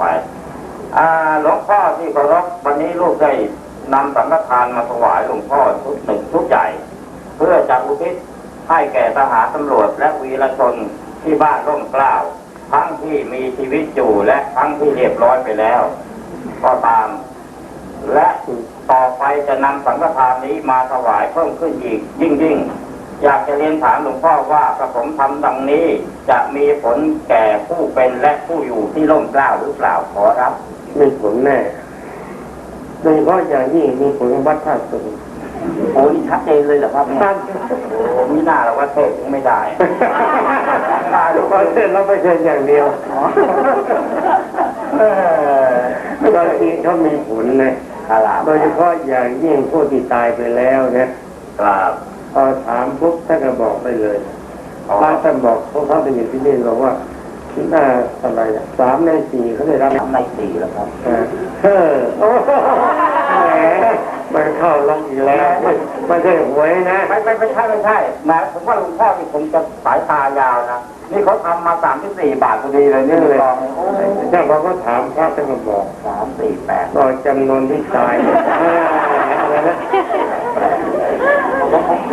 ไปหลวงพ่อที่เคารพวันนี้ลูกได้นำสังฆทานมาถวายหลวงพ่อชุดหนึ่งชุดใหญ่ เพื่อจะอุทิศให้แก่ทหารตำรวจและวีรชนที่บ้านร่มกล้าว ทั้งที่มีชีวิตอยู่และทั้งที่เรียบร้อยไปแล้ว ก็ตาม และต่อไปจะนำสังฆทานนี้มาถวายเพิ่มขึ้นอีกยิ่งยิ่ง อยากจะเรียนถามหลวงพ่อว่ากระผมทำดังนี้ จะมีผลแก่ผู้เป็นและผู้อยู่ที่ร่มเกล้าหรือเปล่าขอรับมีผลแน่โดยเฉพาะอย่างยิ่งมีผลวัดท่าสูงโอ้นี่ชัดเจนเลยเหรอครับเนี่ยโอ้มีหน้าเราว่าเทศยังไม่ได้ตายเพราะเส้นเราไม่ใช่อย่างเดียวเออบางทีเขามีผลนะครับโดยเฉพาะอย่างยิ่งผู้ที่ตายไปแล้วเนี่ยครับพ อถามปุ๊บท่านก็บอกไปเลยอ๋อพระท่านบอกพวกเขาไปอยู่ที่นี่บอกว่าหน้าอะไรนะสามในสี่เขาได้รับทำในสี่แล้วครับเออเออโอ้โหแหมมันเข้าล็อกอีกแล้วไม่ใช่หวยนะไม่ไม่ไม่ใช่ไม่ใช่แหมผมว่าหลวงพ่อนี่คงจะสายตายาวนะนี่เขาทำมาสามที่สี่บาทพอดีเลยนี่เลยโอ้ยเจ้าเขาก็ถามพระท่านก็บอกสามสี่แปดก็จำนวนที่ตาย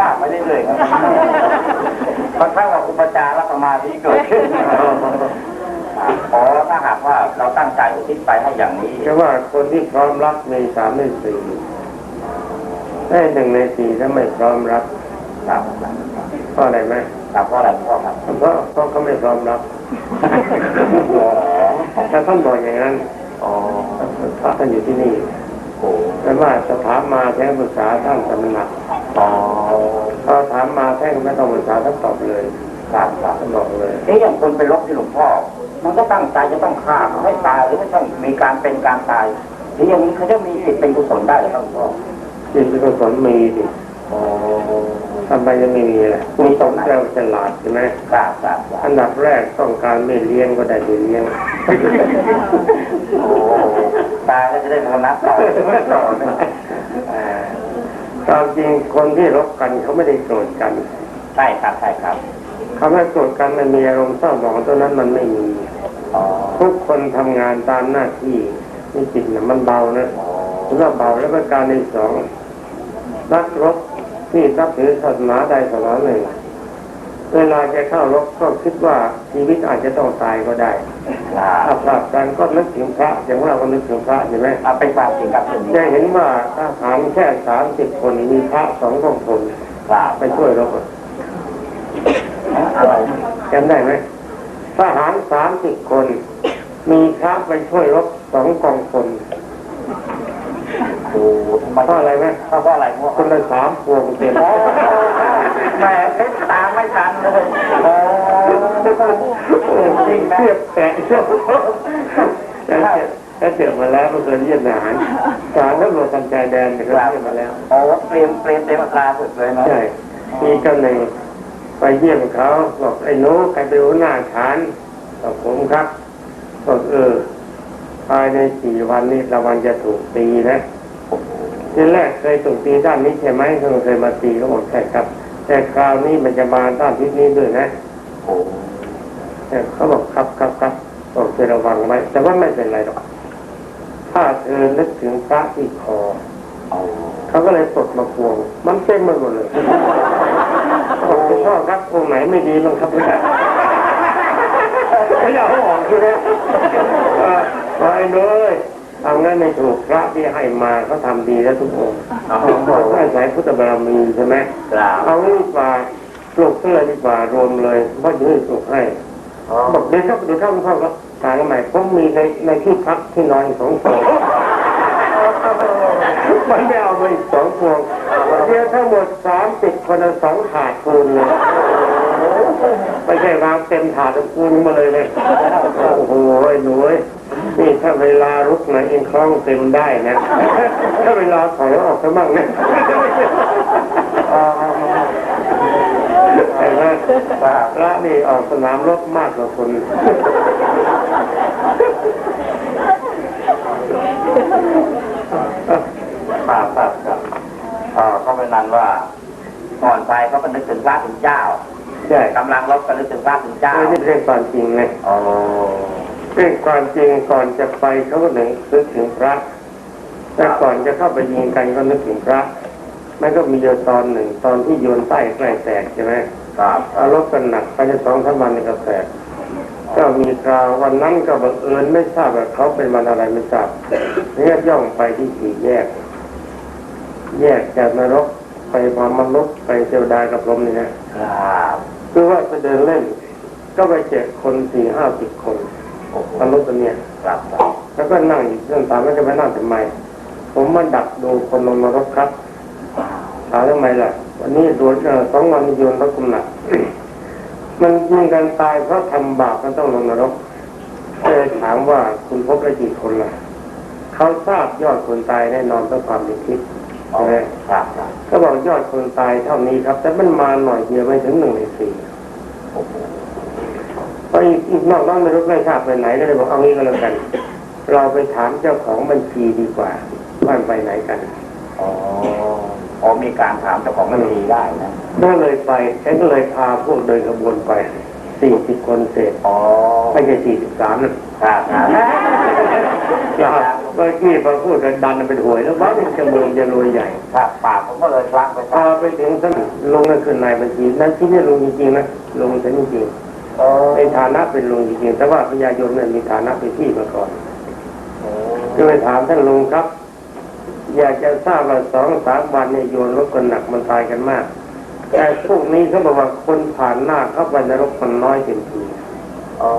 อ่าอะไรนะผมผมว่าไปเรื่อยๆครับบางครั้งว่าอุปจารสมาธิเกิดขึ้นขอถ้าหากว่าเราตั้งใจอุทิศไปให้อย่างนี้ก็ว่าคนที่พร้อมรับมีสามในสี่ได้หนึ่งในสี่ถ้าไม่พร้อมรับครับเพราะอะไรไหมครับเพราะอะไรพ่อครับเพราะเพราะเขาไม่พร้อมรับถ้าท่านบอกอย่างนั้นอ๋อพระท่านอยู่ที่นี่โอ้แต่ว่าจะถามมาแท้ปรึกษาท่านสำนัก อ๋อพอถามมาแท้ก็ไม่ต้องปรึกษาท่านตอบเลยครับครับท่านบอกเลยเอ๊ะอย่างคนไปลบที่หลวงพ่อ มันก็ตั้งใจจะต้องฆ่าเขาให้ตายหรือไม่ต้องมีการเป็นการตายทีอย่างนี้เขาจะมีสิทธิ์เป็นกุศลได้เหรือครับหลวงพ่อจิตเป็นกุศลมีดิอ๋อทำไมจะไม่มีล่ะมีสมเจ้าฉลาดใช่ไหมครับครับครับอันดับแรกต้องการไม่เลี้ยงก็ได้ไปเลี้ยงโอ้ตายแล้วจะได้โบนัสต่อต่อ หนึ่งอ่าตามจริงคนที่รบกันเขาไม่ได้โกรธกัน ใช่ครับใช่ครับคำว่าโกรธกันมันมีอารมณ์เศร้าหมองตัวนั้นมันไม่มีอ๋อทุกคนทำงานตามหน้าที่นี่จิตนะมันเบานะอ๋อถือว่าเบาแล้วประการที่สองนักรบที่นับถือศาสนาใดศาสนาหนึ่ง เวลาจะเข้ารบก็คิดว่าชีวิตอาจจะต้องตายก็ได้ครับถ้าพลาดกันก็นึกถึงพระอย่างเราก็นึกถึงพระใช่ไหมเอาไปฝากจริงครับคุณจะเห็นว่าทหารแค่สามสิบคนมีพระสองกองพลครับไปช่วยรบอะไรจำได้ไหมทหารสามสิบคน มีพระไปช่วยรบสองกองพล โอ้ทำไมเพราะอะไรไหมเพราะอะไรเพราะคนละสามพวงเต็มโอ้แหมเพชรตามไม่ทันเลยโอ้จริงไหมเทียบแตะเทียบถ้าเจอมาแล้วเมื่อคืนเยี่ยมทหารทหารตำรวจทางชายแดนเนี่ยเขาเยี่ยมมาแล้วโอ้เตรียมเตรียมเตรียมอัตราสุดเลยนะใช่มีเจ้าหนึ่งไปเยี่ยมเขาบอกไอ้หนูใครเป็นหัวหน้าฐานบอกผมครับบอกเออ ภายในสี่วันนี้ระวังจะถูกตีนะทีแรกเคยถูกตีด้านนี้ใช่ไหมเขาเคยมาตีเขาบอกใช่ครับ แต่คราวนี้มันจะมาด้านทิศนี้ด้วยนะโอ้เขาบอกครับครับครับบอกจะระวังไว้แต่ว่าไม่เป็นไรหรอกถ้าเธอนึกถึงพระที่คอเขาก็เลยปลดมาพวง มันเต็มไปหมดเลยบอกพ่อครับองไหนไม่ดีบ้างครับเนี่ยไม่อยากให้ออกคือนะเออ ไอ้เนยทำงั้นไม่ถูกพระที่ให้มาเขาทำดีแล้วทุกองค์บอกว่าใช้พุทธบารมีใช่ไหมกราบเอางี้ดีกว่าปลูกเพื่อดีกว่ารวมเลยเพราะจะให้ปลูกให้บอกเดี๋ยวเข้าเดี๋ยวเข้าเข้าครับทางใหม่ผมมีในในที่พักที่นอนอีกสองพวงมันไม่เอาไปอีกสองพวงเดียวทั้งหมดสามสิบคนละสองถาดคูณเลยไม่ใช่วางเต็มถาดคูณมาเลยเลยโอ้โหไอ้หนูเอ้ย นี่ถ้าเวลารุกนะเองคล้องเต็มได้นะ ถ้าเวลาถอยออกซะบ้างนะแต่ว่าพระนี่ออกสนามรบมากกว่าคนครับครับครับอ่าเขาเป็นนั้นว่าก่อนไปเขาเป็นนึกถึงพระถึงเจ้าใช่กำลังรบกันนึกถึงพระถึงเจ้าไม่ใช่ความจริงไงโอ้ ซึ่งก่อนจริงก่อนจะไปเขาก็หนึ่งนึกถึงพระแต่ก่อนจะเข้าไปยิงกันก็นึกถึงพระมันก็มีโยตอนหนึ่งตอนที่โยนใต้ใกล้แตกใช่ไหมครับครัเอาบรบกันหนักไปจะสองสามวันในกระแสก็มีคราววันนั้นก็บังเอิญไม่ทราบว่าเขาเป็นวันอะไรไม่ทราบเนี่ยย่องไปที่สี่แยก แยกจากนรกไปพามมนุษย์ไปเทวดากับลมนี่นะครับคือว่าไปเดินเล่น ก็ไปเจอคนสี่ห้าสิบคนโอ้โห มนุษย์ตัวเนี่ยครับครับแล้วก็นั่งอยู่เรื่องถามว่าจะไปนั่งทำไม ผมมาดักดูคนลงนรกครับถามทำไมล่ะ วันนี้โดนเอ่อสองวันนี้โยนรถกุมหนักมันยิงกันตายเพราะทำบาปมันต้องลงนรกก็เลยถามว่าคุณพบได้กี่คนล่ะเขาทราบยอดคนตายแน่นอนต้องความเป็นทิพย์อ๋อใช่ไหมครับครับก็บอกยอดคนตายเท่านี้ครับ แต่มันมาหน่อยเดียวไม่ถึงหนึ่งในสี่ โอ้โหไปอีกนอกนั้นไม่รู้ไม่ทราบไปไหนก็เลยบอกเอางี้ก็แล้วกัน เราไปถามเจ้าของบัญชีดีกว่าว่าไปไหนกันอ๋ออ๋อมีการถามเจ้าของบัญชีได้นะก็เลยไปฉันก็เลยพาพวกเดินขบวนไปสี่สิบคนเศษอ๋อไม่ใช่สี่สิบสามนะครับครับครับเมื่อกี้พอพูดกันดันเป็นหวยแล้วว่ามันจะเมืองจะรวยใหญ่ครับปากผมก็เลยพลังไปพอไปถึงท่านลงนั่นคือนายบัญชีนั่นที่นี่ลงจริงๆนะลงฉันจริงโอ้ๆ ในฐานะเป็นลงจริงๆแต่ว่าพญายมเนี่ยมีฐานะเป็นที่มาก่อนก็ไปถามท่านลุงครับ อยากจะทราบว่าสองสามวันเนี่ยโยนรถกันหนักมันตายกันมาก แต่พวกนี้เขาบอกว่าคนผ่านหน้าเข้าไปนรกมันน้อยเต็มทีอ๋อ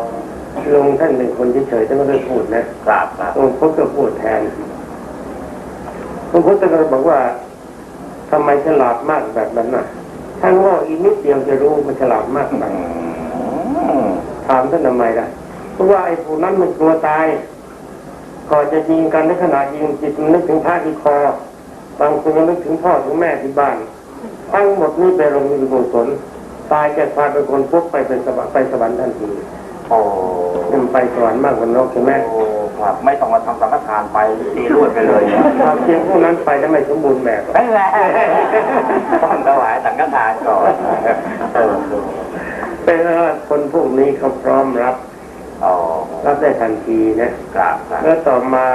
ลุงท่านเป็นคนเฉยๆท่านไม่ได้พูดนะครับครับลุงพุทธก็พูดแทนลุงพุทธก็บอกว่าทำไมฉลาดมากแบบนั้นน่ะท่านว่าอีกนิดเดียวจะรู้มันฉลาดมากไปอืม ถามท่านทำไมล่ะเพราะว่าไอ้ผู้นั้นมันกลัวตายก่อนจะยิงกันในขณะยิงจิตมันนึกถึงพระที่คอบางคนก็นึกถึงพ่อถึงแม่ที่บ้านทั้งหมดนี้ไปลงมีกุศลตายจะกลายเป็นคนพบไปเป็นสวรรค์ไปสวรรค์ทันทีโอ้มันไปสวรรค์มากกว่านรกใช่ไหมโอ้ครับไม่ต้องมาทำสังฆทานไปตีรวดไปเลยนะความจริงพวกนั้นไปแล้วไม่สมบูรณ์แบบไม่แหละต้องถวายสังฆทานก่อน เออเป็นว่าคนพวกนี้เขาพร้อมรับอ๋อรับได้ทันทีนะครับครับแล้วต่อมา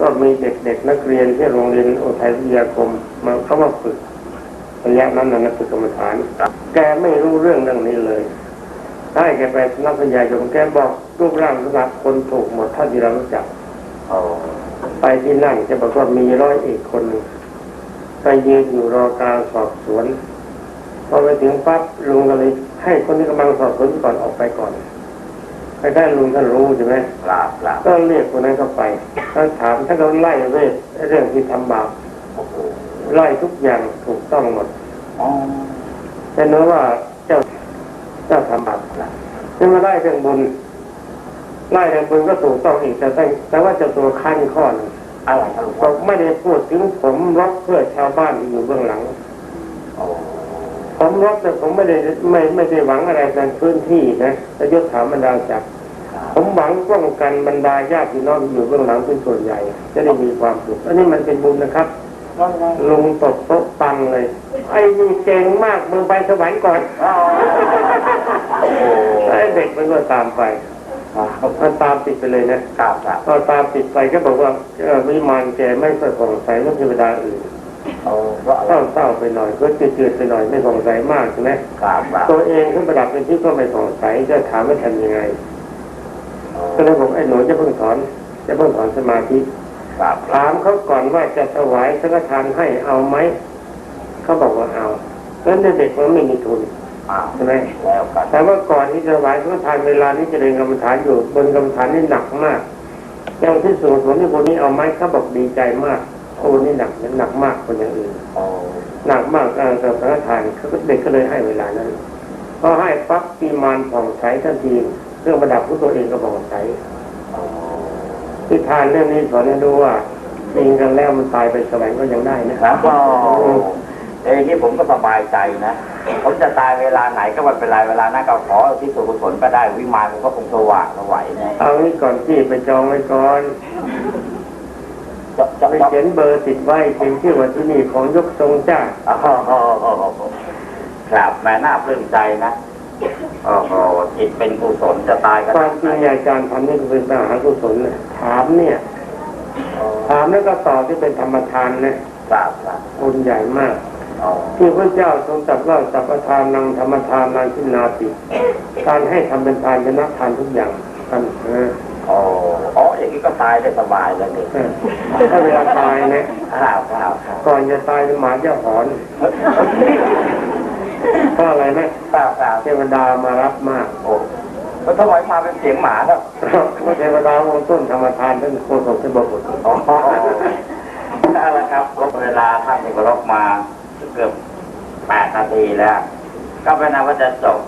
ก็มีเด็กๆนักเรียนที่โรงเรียนอุทัยวิทยาคมมาเข้ามาฝึกระยะนั้นนะนักฝึกกรรมฐาน แกไม่รู้เรื่องเรื่องนี้เลยถ้าให้แกไปนักพยายมแกบอกรูปร่างสำหรับคนถูกหมดเท่าที่เรารู้จักโอ้ไปที่นั่นจะบอกว่ามีร้อยเอกคนหนึ่งไปยืนอยู่รอการสอบสวนพอไปถึงปั๊บลุงก็เลย ให้คนที่กำลังสอบสวนก่อนออกไปก่อนใครได้ลุงท่านรู้ใช่ไหมครับครับก็เรียกคนนั้นเข้าไปท่านถามท่านก็ไล่เรื่องเรื่องที่ทำบาปโอ้โหไล่ทุกอย่างถูกต้องหมดอ๋อแต่เนื้อว่าเจ้าเจ้าทำบาปนะจะมาไล่เรื่องบุญไล่เรื่องบุญก็ถูกต้องอีกแต่แต่แต่ว่าเจะตัวขั้นข้อหนึงอะไรครับหลวงบพ่ออกไม่ได้พูดถึงผมรบเพื่อชาวบ้านที่อยู่เบื้องหลังโอ้ ผมรบแต่ผมไม่ได้ไม่ไม่ได้หวังอะไรในพื้นที่นะแต่ยศถาบรรดาศักดิ์ครับผมหวังป้องกันบรรดาญาติพี่น้องที่อยู่เบื้องหลังเป็นส่วนใหญ่ จะได้มีความสุขอันนี้มันเป็นบุญนะครับลุงตบโต๊ะตังเลย ไอ้นี่เก่งมากมึงไปสวรรค์ก่อนอ๋อโอ้โหไอ้เด็กมันก็ตามไปครับมันตามติดไปเลยนะครับครับพอตามติดไปก็บอกว่าเอ่อวิมานแกไม่ค่อยผ่องใสเหมื่อนเทวดาอื่น โอ้เพราะอะไรเศร้าๆไปหน่อยก็จืดๆไปหน่อยไม่ผ่องใสมากใช่ไหมครับครับตัวเองขึ้นประดับเป็นที่ก็ไม่ผ่องใสจะถามว่าทำยังไงก็เลยบอกไอ้หนูจะเพิ่งถอนจะเพิ่งถอนสมาธิครับถามเขาก่อนว่าจะถวายสังฆทานให้เอาไหมเขาบอกว่าเอาแล้วเด็กมันไม่มีทุนอ้าวใช่ไหมแล้วกันแต่ว่าก่อนที่จะถวายสังฆทานเวลานี้จะเรียนกรรมฐานอยู่บนกรรมฐานนี่หนักมากอย่างที่สูงสุดที่คนนี้เอาไหมเขาบอกดีใจมาก โอ้นี่หนักหนักมากกว่าอย่างอื่นโอ้หนักมากการกับสังฆทานเขาก็เด็กก็เลยให้เวลานั้นพอให้ปั๊บปีมานผ่องใสทันทีเครื่องประดับของตัวเองก็ผ่องใสโอ้ที่ทานเรื่องนี้สอนให้รู้ว่าจริงกันแล้วมันตายไปสวรรค์ก็ยังได้นะคครัรับบก็เอ้ยที่ผมก็สบายใจนะผมจะตายเวลาไหนก็ไม่เป็นไรเวลานั้นก็ขอที่สุกุศลก็ได้วิมานมันก็คงสว่างสวัยนะเอานี่ก่อนที่ไปจองไว้ก่อนจะจะ ไปจะเขียนเบอร์ติดไว้เขียนชื่อว่าที่นี่ของยกทรงเจ้าอ๋อครับแม่น่าปลื้มใจนะโอ้โหจิตเป็นกุศลจะตายกันความจริงอาจารย์ทำนี่คือเป็นมหากุศลนะถามเนี่ยถามแล้วก็ตอบที่เป็นธรรมทานนะครับครับบุญใหญ่มากอ๋อที่พระเจ้าทรงตรัสว่าสัพพทานนังธรรมทานนังทินาติการให้ทำเป็นทานชนะทานทุกอย่างกันเออ อ๋ออ๋ออย่างนี้ก็ตายได้สบายแล้วนี่เออถ้าเวลาตายนะครับครับครับก่อนจะตายหมาจะหอนเพราะอะไรนะครับครับเทวดามารับมากโอ้แล้วทำไมมาเป็นเสียงหมาครับเพราะเทวดาองค์ต้นธรรมทานท่านโคศกท่านบอกหมดอ๋อนั่นแหละครับลบเวลาท่านที่เคารพมาเกือบแปดนาทีแล้ว ก็เป็นนั้นว่าจะจบ